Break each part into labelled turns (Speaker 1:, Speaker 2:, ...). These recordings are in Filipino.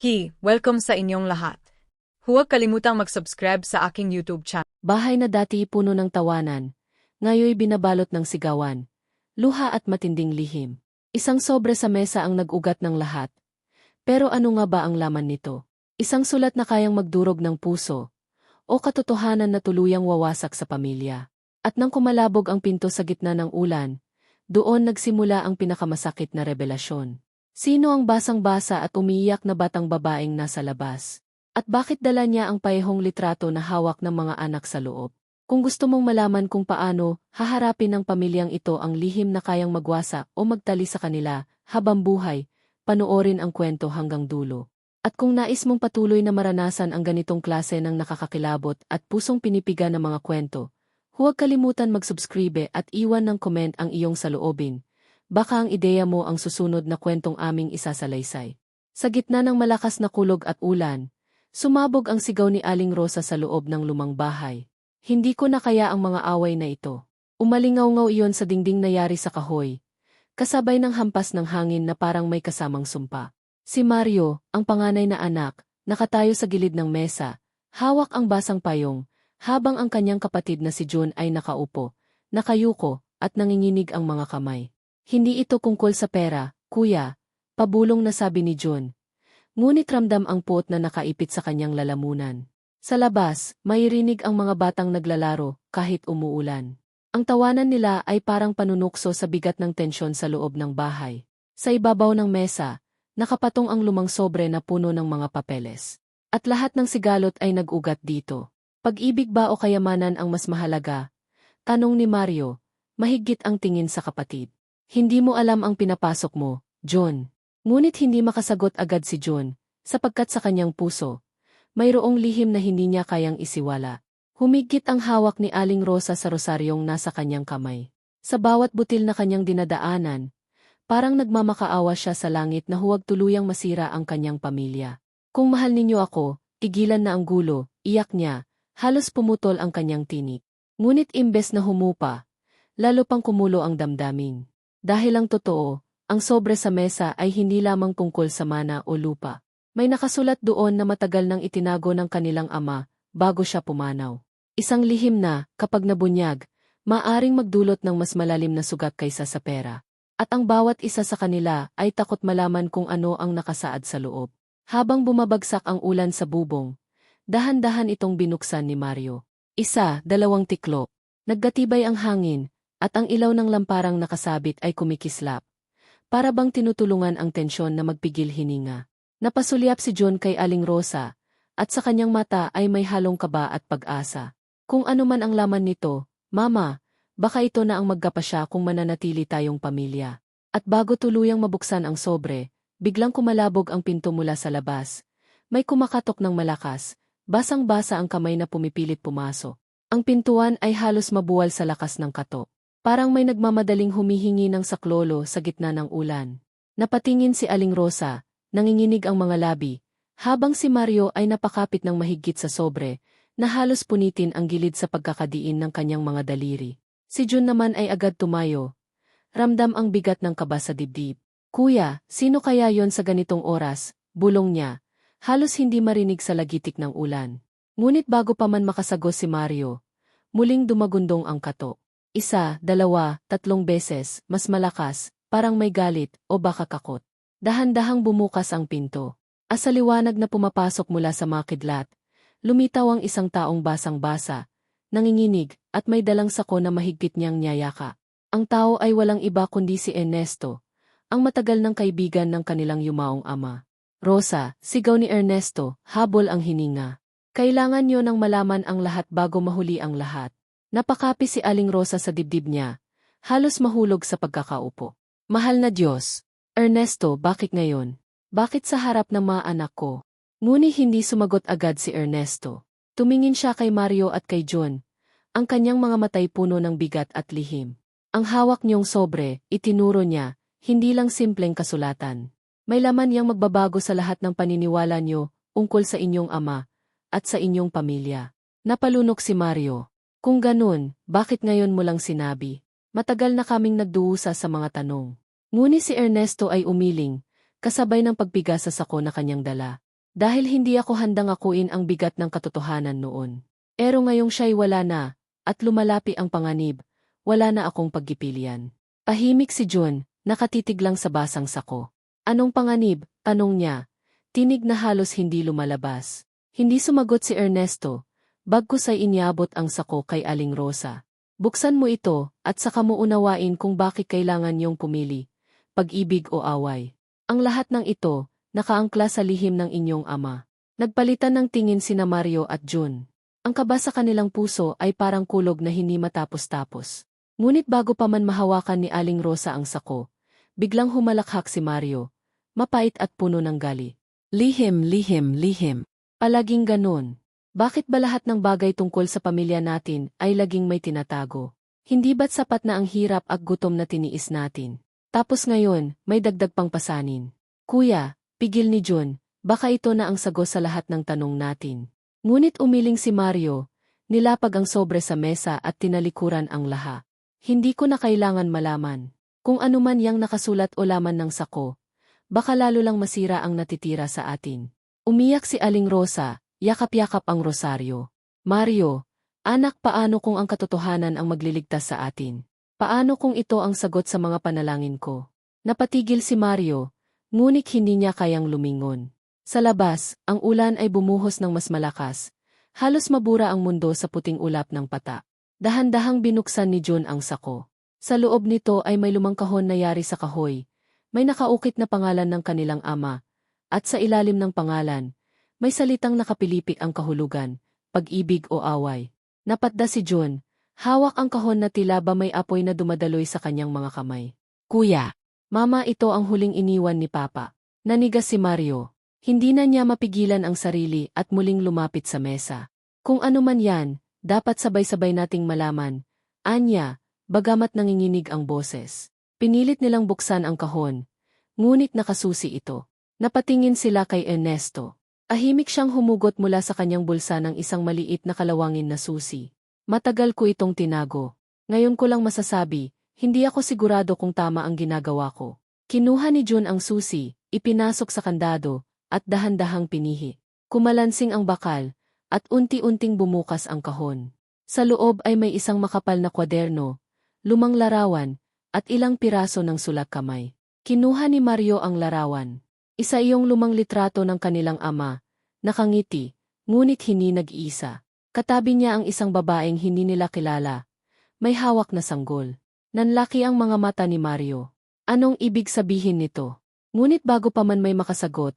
Speaker 1: Hi, welcome sa inyong lahat. Huwag kalimutang mag-subscribe sa aking YouTube channel.
Speaker 2: Bahay na dati puno ng tawanan, ngayoy binabalot ng sigawan, luha at matinding lihim. Isang sobre sa mesa ang nag-ugat ng lahat. Pero ano nga ba ang laman nito? Isang sulat na kayang magdurog ng puso, o katotohanan na tuluyang wawasak sa pamilya. At nang kumalabog ang pinto sa gitna ng ulan, doon nagsimula ang pinakamasakit na revelasyon. Sino ang basang-basa at umiiyak na batang babaeng nasa labas? At bakit dala niya ang payehong litrato na hawak ng mga anak sa loob? Kung gusto mong malaman kung paano, haharapin ng pamilyang ito ang lihim na kayang magwasak o magtali sa kanila, habang buhay, panoorin ang kwento hanggang dulo. At kung nais mong patuloy na maranasan ang ganitong klase ng nakakakilabot at pusong pinipiga ng mga kwento, huwag kalimutan mag-subscribe at iwan ng comment ang iyong saloobin. Baka ang ideya mo ang susunod na kwentong aming isasalaysay. Sa gitna ng malakas na kulog at ulan, sumabog ang sigaw ni Aling Rosa sa loob ng lumang bahay. Hindi ko na kaya ang mga away na ito. Umalingaw-ngaw iyon sa dingding na yari sa kahoy. Kasabay ng hampas ng hangin na parang may kasamang sumpa. Si Mario, ang panganay na anak, nakatayo sa gilid ng mesa, hawak ang basang payong, habang ang kanyang kapatid na si June ay nakaupo, nakayuko, at nanginginig ang mga kamay. Hindi ito kungkol sa pera, kuya, pabulong na sabi ni June. Ngunit ramdam ang puot na nakaipit sa kanyang lalamunan. Sa labas, mairinig ang mga batang naglalaro kahit umuulan. Ang tawanan nila ay parang panunukso sa bigat ng tensyon sa loob ng bahay. Sa ibabaw ng mesa, nakapatong ang lumang sobre na puno ng mga papeles. At lahat ng sigalot ay nag-ugat dito. Pag-ibig ba o kayamanan ang mas mahalaga? Tanong ni Mario, mahigit ang tingin sa kapatid. Hindi mo alam ang pinapasok mo, John. Ngunit hindi makasagot agad si John, sapagkat sa kanyang puso, mayroong lihim na hindi niya kayang isiwala. Humigit ang hawak ni Aling Rosa sa rosaryong nasa kanyang kamay. Sa bawat butil na kanyang dinadaanan, parang nagmamakaawa siya sa langit na huwag tuluyang masira ang kanyang pamilya. Kung mahal ninyo ako, tigilan na ang gulo, iyak niya, halos pumutol ang kanyang tinik. Ngunit imbes na humupa, lalo pang kumulo ang damdamin. Dahil ang totoo, ang sobre sa mesa ay hindi lamang tungkol sa mana o lupa. May nakasulat doon na matagal nang itinago ng kanilang ama, bago siya pumanaw. Isang lihim na, kapag nabunyag, maaring magdulot ng mas malalim na sugat kaysa sa pera. At ang bawat isa sa kanila ay takot malaman kung ano ang nakasaad sa loob. Habang bumabagsak ang ulan sa bubong, dahan-dahan itong binuksan ni Mario. Isa, dalawang tiklop. Naggatibay ang hangin, at ang ilaw ng lamparang nakasabit ay kumikislap. Para bang tinutulungan ang tensyon na magpigil hininga. Napasulyap si John kay Aling Rosa, at sa kanyang mata ay may halong kaba at pag-asa. Kung ano man ang laman nito, Mama, baka ito na ang magkapasya kung mananatili tayong pamilya. At bago tuluyang mabuksan ang sobre, biglang kumalabog ang pinto mula sa labas. May kumakatok ng malakas, basang-basa ang kamay na pumipilit pumasok. Ang pintuan ay halos mabuwal sa lakas ng katok. Parang may nagmamadaling humihingi ng saklolo sa gitna ng ulan. Napatingin si Aling Rosa, nanginginig ang mga labi, habang si Mario ay napakapit ng mahigit sa sobre, na halos punitin ang gilid sa pagkakadiin ng kanyang mga daliri. Si Jun naman ay agad tumayo. Ramdam ang bigat ng kaba sa dibdib. Kuya, sino kaya yon sa ganitong oras? Bulong niya. Halos hindi marinig sa lagitik ng ulan. Ngunit bago pa man makasagos si Mario, muling dumagundong ang kato. Isa, dalawa, tatlong beses, mas malakas, parang may galit, o baka kakot. Dahan-dahang bumukas ang pinto. Asaliwanag na pumapasok mula sa mga kidlat. Lumitaw ang isang taong basang-basa, nanginginig, at may dalang sako na mahigpit niyang niyayaka. Ang tao ay walang iba kundi si Ernesto, ang matagal ng kaibigan ng kanilang yumaong ama. Rosa, sigaw ni Ernesto, habol ang hininga. Kailangan niyo nang malaman ang lahat bago mahuli ang lahat. Napakapi si Aling Rosa sa dibdib niya, halos mahulog sa pagkakaupo. Mahal na Diyos, Ernesto bakit ngayon? Bakit sa harap ng mga anak ko? Ngunit hindi sumagot agad si Ernesto. Tumingin siya kay Mario at kay John. Ang kanyang mga matay puno ng bigat at lihim. Ang hawak niyong sobre, itinuro niya, hindi lang simpleng kasulatan. May laman niyang magbabago sa lahat ng paniniwala niyo, ungkol sa inyong ama, at sa inyong pamilya. Napalunok si Mario. Kung ganun, bakit ngayon mo lang sinabi? Matagal na kaming nagduusa sa mga tanong. Ngunit si Ernesto ay umiling, kasabay ng pagbiga sa sako na kanyang dala. Dahil hindi ako handang akuin ang bigat ng katotohanan noon. Pero ngayong siya'y wala na, at lumalapi ang panganib, wala na akong paggipilian. Tahimik si Jun, nakatitig lang sa basang sako. Anong panganib? Tanong niya. Tinig na halos hindi lumalabas. Hindi sumagot si Ernesto. Bagkus ay inyabot ang sako kay Aling Rosa. Buksan mo ito, at saka mo unawain kung bakit kailangan niyong pumili. Pag-ibig o away. Ang lahat ng ito, nakaangkla sa lihim ng inyong ama. Nagpalitan ng tingin sina Mario at Jun. Ang kaba sa kanilang puso ay parang kulog na hindi matapos-tapos. Ngunit bago pa man mahawakan ni Aling Rosa ang sako, biglang humalakhak si Mario. Mapait at puno ng gali. Lihim, lihim, lihim. Palaging ganon. Bakit ba lahat ng bagay tungkol sa pamilya natin ay laging may tinatago? Hindi ba't sapat na ang hirap at gutom na tiniis natin? Tapos ngayon, may dagdag pang pasanin. Kuya, pigil ni Jun, baka ito na ang sagot sa lahat ng tanong natin. Ngunit umiling si Mario, nilapag ang sobre sa mesa at tinalikuran ang laha. Hindi ko na kailangan malaman. Kung ano man yang nakasulat o laman ng sako, baka lalo lang masira ang natitira sa atin. Umiyak si Aling Rosa, yakap-yakap ang rosaryo. Mario, anak paano kung ang katotohanan ang magliligtas sa atin? Paano kung ito ang sagot sa mga panalangin ko? Napatigil si Mario, ngunit hindi niya kayang lumingon. Sa labas, ang ulan ay bumuhos ng mas malakas. Halos mabura ang mundo sa puting ulap ng pata. Dahan-dahang binuksan ni Jun ang sako. Sa loob nito ay may lumang kahon na yari sa kahoy. May nakaukit na pangalan ng kanilang ama. At sa ilalim ng pangalan, may salitang nakapilipik ang kahulugan, pag-ibig o away. Napatda si Jun. Hawak ang kahon na tila ba may apoy na dumadaloy sa kanyang mga kamay. Kuya, mama ito ang huling iniwan ni Papa. Nanigas si Mario. Hindi na niya mapigilan ang sarili at muling lumapit sa mesa. Kung ano man yan, dapat sabay-sabay nating malaman. Anya, bagamat nanginginig ang boses. Pinilit nilang buksan ang kahon. Ngunit nakasusi ito. Napatingin sila kay Ernesto. Ahimik siyang humugot mula sa kanyang bulsa ng isang maliit na kalawangin na susi. Matagal ko itong tinago. Ngayon ko lang masasabi, hindi ako sigurado kung tama ang ginagawa ko. Kinuha ni Jun ang susi, ipinasok sa kandado, at dahan-dahang pinihi. Kumalansing ang bakal, at unti-unting bumukas ang kahon. Sa loob ay may isang makapal na kwaderno, lumang larawan, at ilang piraso ng sulat kamay. Kinuha ni Mario ang larawan. Isa iyong lumang litrato ng kanilang ama, nakangiti, ngunit hindi nag-iisa. Katabi niya ang isang babaeng hindi nila kilala. May hawak na sanggol. Nanlaki ang mga mata ni Mario. Anong ibig sabihin nito? Ngunit bago pa man may makasagot,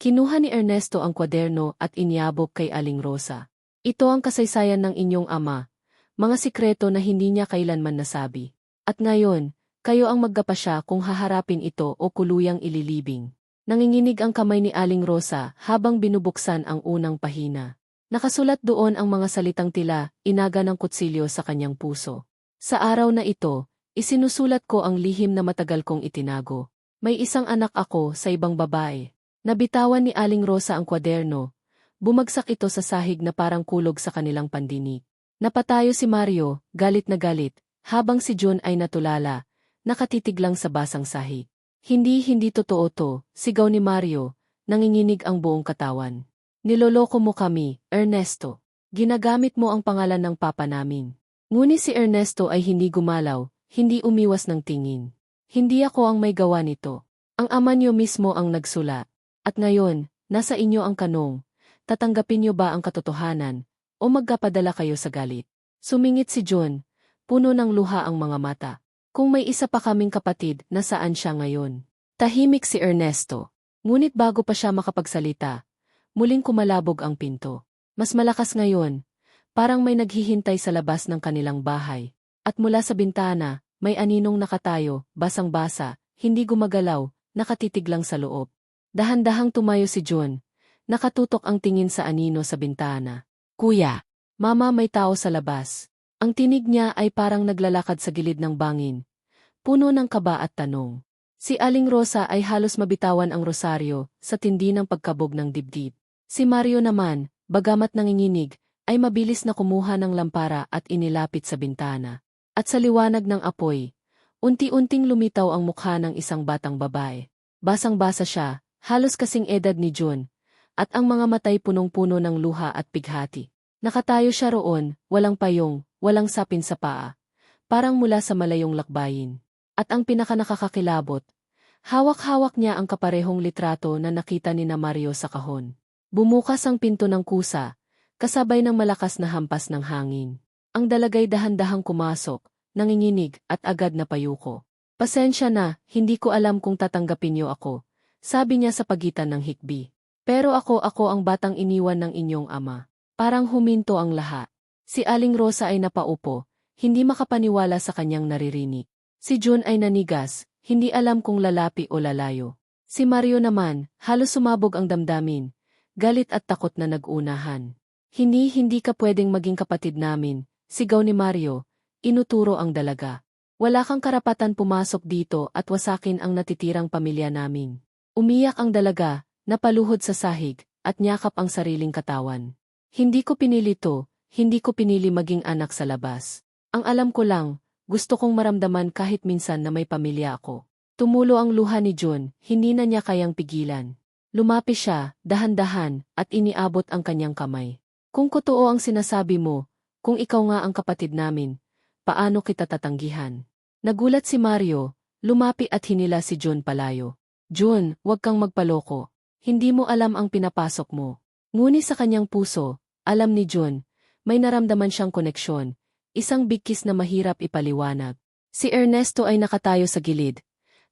Speaker 2: Kinuha ni Ernesto ang kwaderno at inyabok kay Aling Rosa. Ito ang kasaysayan ng inyong ama, mga sikreto na hindi niya kailanman nasabi. At ngayon, kayo ang maggapasya kung haharapin ito o kuluyang ililibing. Nanginginig ang kamay ni Aling Rosa habang binubuksan ang unang pahina. Nakasulat doon ang mga salitang tila, inaga ng kutsilyo sa kanyang puso. Sa araw na ito, isinusulat ko ang lihim na matagal kong itinago. May isang anak ako sa ibang babae. Nabitawan ni Aling Rosa ang kwaderno. Bumagsak ito sa sahig na parang kulog sa kanilang pandinig. Napatayo si Mario, galit na galit, habang si John ay natulala, nakatitig lang sa basang sahig. Hindi hindi totoo to, sigaw ni Mario, nanginginig ang buong katawan. Niloloko mo kami, Ernesto. Ginagamit mo ang pangalan ng papa namin. Ngunit si Ernesto ay hindi gumalaw, hindi umiwas ng tingin. Hindi ako ang may gawa nito. Ang ama niyo mismo ang nagsula. At ngayon, nasa inyo ang kanong, tatanggapin niyo ba ang katotohanan, o magkapadala kayo sa galit? Sumingit si John, puno ng luha ang mga mata. Kung may isa pa kaming kapatid, nasaan siya ngayon? Tahimik si Ernesto. Ngunit bago pa siya makapagsalita, muling kumalabog ang pinto. Mas malakas ngayon, parang may naghihintay sa labas ng kanilang bahay. At mula sa bintana, may aninong nakatayo, basang-basa, hindi gumagalaw, nakatitig lang sa loob. Dahan-dahang tumayo si John. Nakatutok ang tingin sa anino sa bintana. Kuya, mama may tao sa labas. Ang tinig niya ay parang naglalakad sa gilid ng bangin. Puno ng kaba at tanong. Si Aling Rosa ay halos mabitawan ang rosaryo sa tindi ng pagkabog ng dibdib. Si Mario naman, bagamat nanginginig, ay mabilis na kumuha ng lampara at inilapit sa bintana. At sa liwanag ng apoy, unti-unting lumitaw ang mukha ng isang batang babae. Basang-basa siya, Halos kasing edad ni June, at ang mga matay punong-puno ng luha at pighati. Nakatayo siya roon, walang payong, walang sapin sa paa, parang mula sa malayong lakbayin. At ang pinakanakakakilabot, hawak-hawak niya ang kaparehong litrato na nakita ni na Mario sa kahon. Bumukas ang pinto ng kusa, kasabay ng malakas na hampas ng hangin. Ang dalagay dahan-dahang kumasok, nanginginig at agad na payuko. Pasensya na, hindi ko alam kung tatanggapin niyo ako, sabi niya sa pagitan ng hikbi. Pero ako ako ang batang iniwan ng inyong ama. Parang huminto ang lahat. Si Aling Rosa ay napaupo, hindi makapaniwala sa kanyang naririnig. Si June ay nanigas, hindi alam kung lalapi o lalayo. Si Mario naman, halos sumabog ang damdamin, galit at takot na nag-unahan. Hindi hindi ka pwedeng maging kapatid namin, sigaw ni Mario, inuturo ang dalaga. Wala kang karapatan pumasok dito at wasakin ang natitirang pamilya namin. Umiyak ang dalaga, napaluhod sa sahig, at nyakap ang sariling katawan. Hindi ko pinili to, hindi ko pinili maging anak sa labas. Ang alam ko lang, gusto kong maramdaman kahit minsan na may pamilya ako. Tumulo ang luha ni June, hindi na niya kayang pigilan. Lumapi siya, dahan-dahan, at iniabot ang kanyang kamay. Kung totoo ang sinasabi mo, kung ikaw nga ang kapatid namin, paano kita tatanggihan? Nagulat si Mario, lumapi at hinila si June palayo. June, huwag kang magpaloko. Hindi mo alam ang pinapasok mo. Ngunit sa kanyang puso, alam ni June, may naramdaman siyang koneksyon, isang bigkis na mahirap ipaliwanag. Si Ernesto ay nakatayo sa gilid.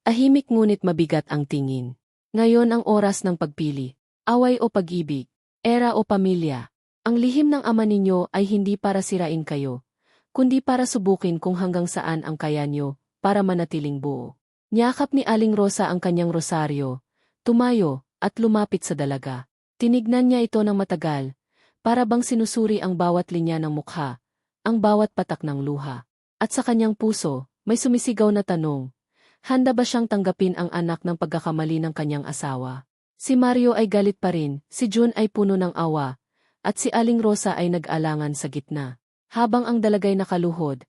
Speaker 2: Ahimik ngunit mabigat ang tingin. Ngayon ang oras ng pagpili. Away o pag-ibig. Era o pamilya. Ang lihim ng ama ninyo ay hindi para sirain kayo, kundi para subukin kung hanggang saan ang kaya nyo para manatiling buo. Niyakap ni Aling Rosa ang kanyang rosaryo, tumayo, at lumapit sa dalaga. Tinignan niya ito ng matagal, para bang sinusuri ang bawat linya ng mukha, ang bawat patak ng luha. At sa kanyang puso, may sumisigaw na tanong, handa ba siyang tanggapin ang anak ng pagkakamali ng kanyang asawa? Si Mario ay galit pa rin, si June ay puno ng awa, at si Aling Rosa ay nag-alangan sa gitna. Habang ang dalagay nakaluhod,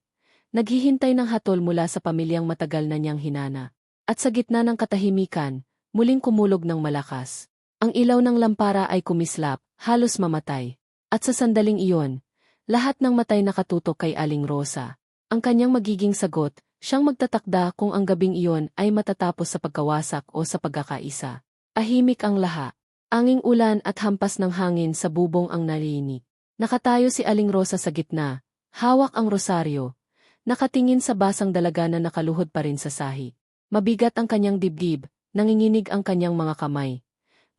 Speaker 2: naghihintay ng hatol mula sa pamilyang matagal na niyang hinana. At sa gitna ng katahimikan, muling kumulog ng malakas. Ang ilaw ng lampara ay kumislap, halos mamatay. At sa sandaling iyon, lahat ng matay nakatutok kay Aling Rosa. Ang kanyang magiging sagot, siyang magtatakda kung ang gabing iyon ay matatapos sa pagkawasak o sa pagkakaisa. Ahimik ang laha. Anging ulan at hampas ng hangin sa bubong ang narinig. Nakatayo si Aling Rosa sa gitna, hawak ang rosaryo, nakatingin sa basang dalaga na nakaluhod pa rin sa sahi. Mabigat ang kanyang dibdib, nanginginig ang kanyang mga kamay.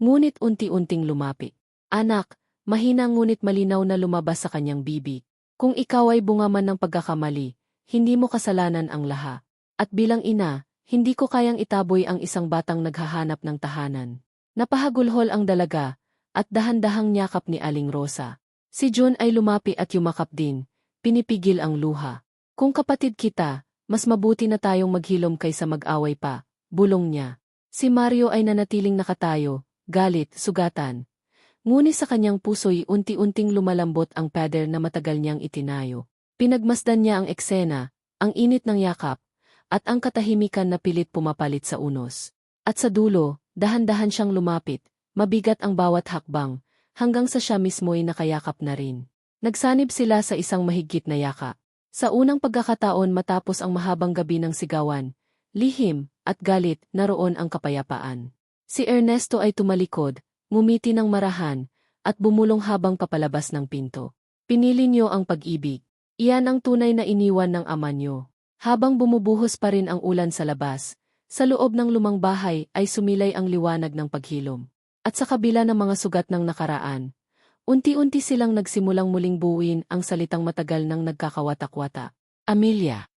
Speaker 2: Ngunit unti-unting lumapi. Anak, mahina ngunit malinaw na lumabas sa kanyang bibig. Kung ikaw ay bunga man ng pagkakamali, hindi mo kasalanan ang laha. At bilang ina, hindi ko kayang itaboy ang isang batang naghahanap ng tahanan. Napahagulhol ang dalaga, at dahan-dahang nyakap ni Aling Rosa. Si John ay lumapi at yumakap din, pinipigil ang luha. Kung kapatid kita, mas mabuti na tayong maghilom kaysa mag-away pa, bulong niya. Si Mario ay nanatiling nakatayo, galit, sugatan. Ngunit sa kanyang puso'y unti-unting lumalambot ang pader na matagal niyang itinayo. Pinagmasdan niya ang eksena, ang init ng yakap, at ang katahimikan na pilit pumapalit sa unos. At sa dulo, dahan-dahan siyang lumapit, mabigat ang bawat hakbang, hanggang sa siya mismo'y nakayakap na rin. Nagsanib sila sa isang mahigit na yaka. Sa unang pagkakataon matapos ang mahabang gabi ng sigawan, lihim, at galit, naroon ang kapayapaan. Si Ernesto ay tumalikod, ngumiti ng marahan, at bumulong habang papalabas ng pinto. Pinili niyo ang pag-ibig. Iyan ang tunay na iniwan ng ama niyo. Habang bumubuhos pa rin ang ulan sa labas, sa loob ng lumang bahay ay sumilay ang liwanag ng paghilom. At sa kabila ng mga sugat ng nakaraan, unti-unti silang nagsimulang muling buuin ang salitang matagal ng nagkakawatak-wata. Amelia.